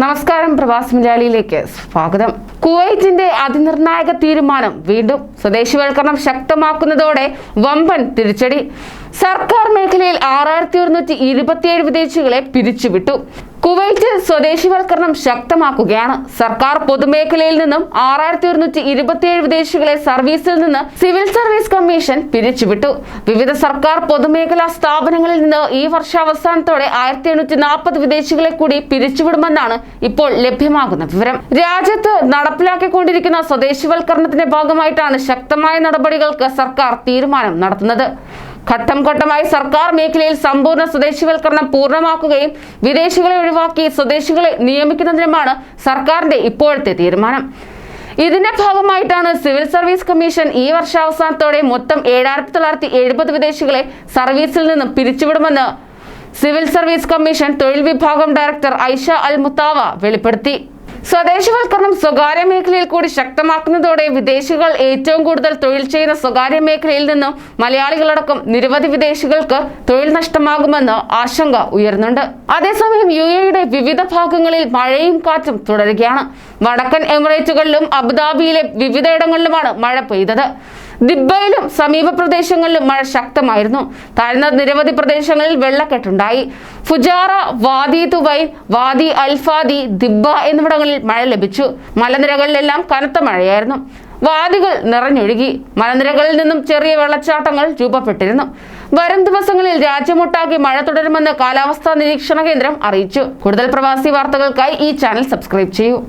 നമസ്കാരം പ്രവാസി മലയാളിയിലേക്ക് സ്വാഗതം. കുവൈറ്റിന്റെ അതിനിർണായക തീരുമാനം വീണ്ടും സ്വദേശിവൽക്കരണം ശക്തമാക്കുന്നതോടെ വമ്പൻ തിരിച്ചടി. സർക്കാർ മേഖലയിൽ ആറായിരത്തി ഒരുന്നൂറ്റി ഇരുപത്തിയേഴ് വിദേശികളെ പിരിച്ചുവിട്ടു. കുവൈറ്റ് സ്വദേശിവൽക്കരണം ശക്തമാക്കുകയാണ്. സർക്കാർ പൊതുമേഖലയിൽ നിന്നും ആറായിരത്തി ഒരുന്നൂറ്റി ഇരുപത്തിയേഴ് വിദേശികളെ സർവീസിൽ നിന്ന് സിവിൽ സർവീസ് കമ്മീഷൻ പിരിച്ചുവിട്ടു. വിവിധ സർക്കാർ പൊതുമേഖലാ സ്ഥാപനങ്ങളിൽ നിന്ന് ഈ വർഷാവസാനത്തോടെ ആയിരത്തി എണ്ണൂറ്റി നാൽപ്പത് വിദേശികളെ കൂടി പിരിച്ചുവിടുമെന്നാണ് ഇപ്പോൾ ലഭ്യമാകുന്ന വിവരം. രാജ്യത്ത് നടപ്പിലാക്കിക്കൊണ്ടിരിക്കുന്ന സ്വദേശിവൽക്കരണത്തിന്റെ ഭാഗമായിട്ടാണ് ശക്തമായ നടപടികൾക്ക് സർക്കാർ തീരുമാനം നടത്തുന്നത്. ഘട്ടം ഘട്ടമായി സർക്കാർ മേഖലയിൽ സമ്പൂർണ സ്വദേശിവൽക്കരണം പൂർണമാക്കുകയും വിദേശികളെ ഒഴിവാക്കി സ്വദേശികളെ നിയമിക്കുന്നതിനുമാണ് സർക്കാരിന്റെ ഇപ്പോഴത്തെ തീരുമാനം. ഇതിന്റെ ഭാഗമായിട്ടാണ് സിവിൽ സർവീസ് കമ്മീഷൻ ഈ വർഷാവസാനത്തോടെ മൊത്തം ഏഴായിരത്തി തൊള്ളായിരത്തി എഴുപത് വിദേശികളെ സർവീസിൽ നിന്നും പിരിച്ചുവിടുമെന്ന് സിവിൽ സർവീസ് കമ്മീഷൻ തൊഴിൽ വിഭാഗം ഡയറക്ടർ ഐഷ അൽ മുത്താവ വെളിപ്പെടുത്തി. സ്വദേശവൽക്കരണം സ്വകാര്യ മേഖലയിൽ കൂടി ശക്തമാക്കുന്നതോടെ വിദേശികൾ ഏറ്റവും കൂടുതൽ തൊഴിൽ ചെയ്യുന്ന സ്വകാര്യ മേഖലയിൽ നിന്നും മലയാളികളടക്കം നിരവധി വിദേശികൾക്ക് തൊഴിൽ നഷ്ടമാകുമെന്ന് ആശങ്ക ഉയർന്നുണ്ട് അതേസമയം യു എയുടെ വിവിധ ഭാഗങ്ങളിൽ മഴയും കാറ്റും തുടരുകയാണ്. വടക്കൻ എമിറേറ്റുകളിലും അബുദാബിയിലെ വിവിധയിടങ്ങളിലുമാണ് മഴ പെയ്തത്. ദിബയിലും സമീപ പ്രദേശങ്ങളിലും മഴ ശക്തമായിരുന്നു. താഴ്ന്ന നിരവധി പ്രദേശങ്ങളിൽ വെള്ളക്കെട്ടുണ്ടായി. ഫുജാറ വാദി തുവൈൻ വാദി അൽഫാദി ദിബ എന്നിവിടങ്ങളിൽ മഴ ലഭിച്ചു. മലനിരകളിലെല്ലാം കനത്ത മഴയായിരുന്നു. വാദികൾ നിറഞ്ഞൊഴുകി. മലനിരകളിൽ നിന്നും ചെറിയ വെള്ളച്ചാട്ടങ്ങൾ രൂപപ്പെട്ടിരുന്നു. വരും ദിവസങ്ങളിൽ രാജ്യമൊട്ടാകെ മഴ തുടരുമെന്ന് കാലാവസ്ഥാ നിരീക്ഷണ കേന്ദ്രം അറിയിച്ചു. കൂടുതൽ പ്രവാസി വാർത്തകൾക്കായി ഈ ചാനൽ സബ്സ്ക്രൈബ് ചെയ്യൂ.